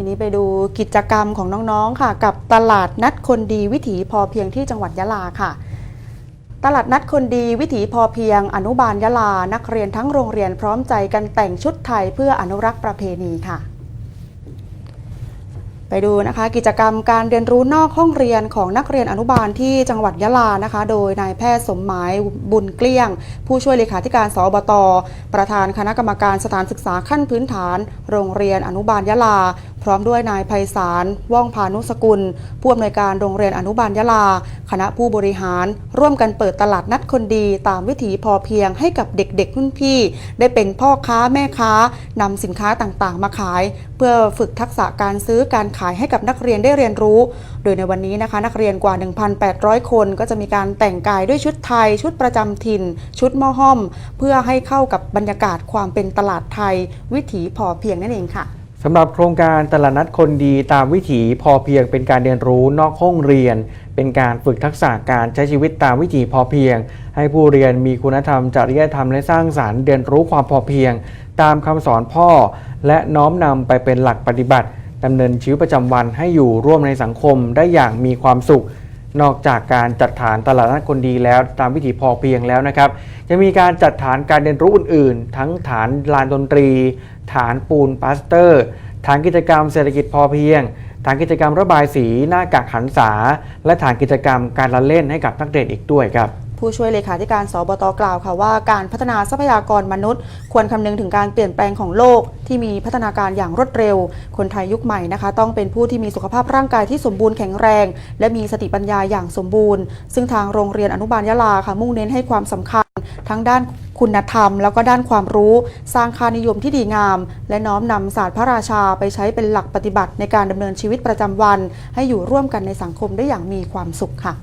ทีนี้ไปดูกิจกรรมของน้องๆค่ะ กับตลาดนัดคนดีวิถีพอเพียงที่จังหวัดยะลาค่ะ ตลาดนัดคนดีวิถีพอเพียง อนุบาลยะลา นักเรียนทั้งโรงเรียนพร้อมใจกันแต่งชุดไทยเพื่ออนุรักษ์ประเพณีค่ะ ไปดูนะคะ กิจกรรมการเรียนรู้นอกห้องเรียนของนักเรียนอนุบาลที่จังหวัดยะลานะคะ โดยนายแพทย์สมหมายบุญเกลี้ยง ผู้ช่วยเลขาธิการสอบต ประธานคณะกรรมการสถานศึกษาขั้นพื้นฐาน โรงเรียนอนุบาลยะลา ร้อมด้วยนายไพศาล ว่องพานุสกุล ผู้อำนวยการโรงเรียนอนุบาลยะลา คณะผู้บริหาร ร่วมกันเปิดตลาดนัดคนดีตามวิถีพอเพียงให้กับเด็กๆรุ่นพี่ ได้เป็นพ่อค้าแม่ค้านำสินค้าต่างๆ มาขาย เพื่อฝึกทักษะการซื้อการขายให้กับนักเรียนได้เรียนรู้ โดยในวันนี้นะคะ นักเรียนกว่า 1,800 คนก็จะมีการแต่งกายด้วยชุดไทย ชุดประจำถิ่น ชุดหม้อห้อม เพื่อให้เข้ากับบรรยากาศความเป็นตลาดไทย วิถีพอเพียงนั่นเองค่ะ สำหรับโครงการตลาดนัดคนดีตามวิถีพอเพียงเป็นการเรียนรู้นอกห้องเรียน เป็นการฝึกทักษะการใช้ชีวิตตามวิถีพอเพียง ให้ผู้เรียนมีคุณธรรมจริยธรรมและสร้างสารรค์เรียนรู้ความพอเพียง ตามคำสอนพ่อ และน้อมนำไปเป็นหลักปฏิบัติดำเนินชีวิตประจำวันให้อยู่ร่วมในสังคมได้อย่างมีความสุข นอกจากการจัดฐานตลาดนัดคนดีแล้วตามวิถีพอเพียงแล้วนะครับจะมีการจัดฐานการเรียนรู้อื่น ๆ ทั้งฐานลานดนตรี ฐานปูนปาสเตอร์ ฐานกิจกรรมเศรษฐกิจพอเพียง ฐานกิจกรรมระบายสีหน้ากากหันษา และฐานกิจกรรมการละเล่นให้กับนักเรียนอีกด้วยครับ ผู้ช่วยเลขาธิการสบตกล่าวค่ะว่าการพัฒนาทรัพยากรมนุษย์ ควรคำนึงถึงการเปลี่ยนแปลงของโลกที่มีพัฒนาการอย่างรวดเร็ว คนไทยยุคใหม่นะคะ ต้องเป็นผู้ที่มีสุขภาพร่างกายที่สมบูรณ์แข็งแรง และมีสติปัญญาอย่างสมบูรณ์ ซึ่งทางโรงเรียนอนุบาลยะลาค่ะมุ่งเน้นให้ความสำคัญทั้งด้านคุณธรรม แล้วก็ด้านความรู้ สร้างค่านิยมที่ดีงาม และน้อมนำศาสตร์พระราชาไปใช้เป็นหลักปฏิบัติในการดำเนินชีวิตประจำวัน ให้อยู่ร่วมกันในสังคมได้อย่างมีความสุขค่ะ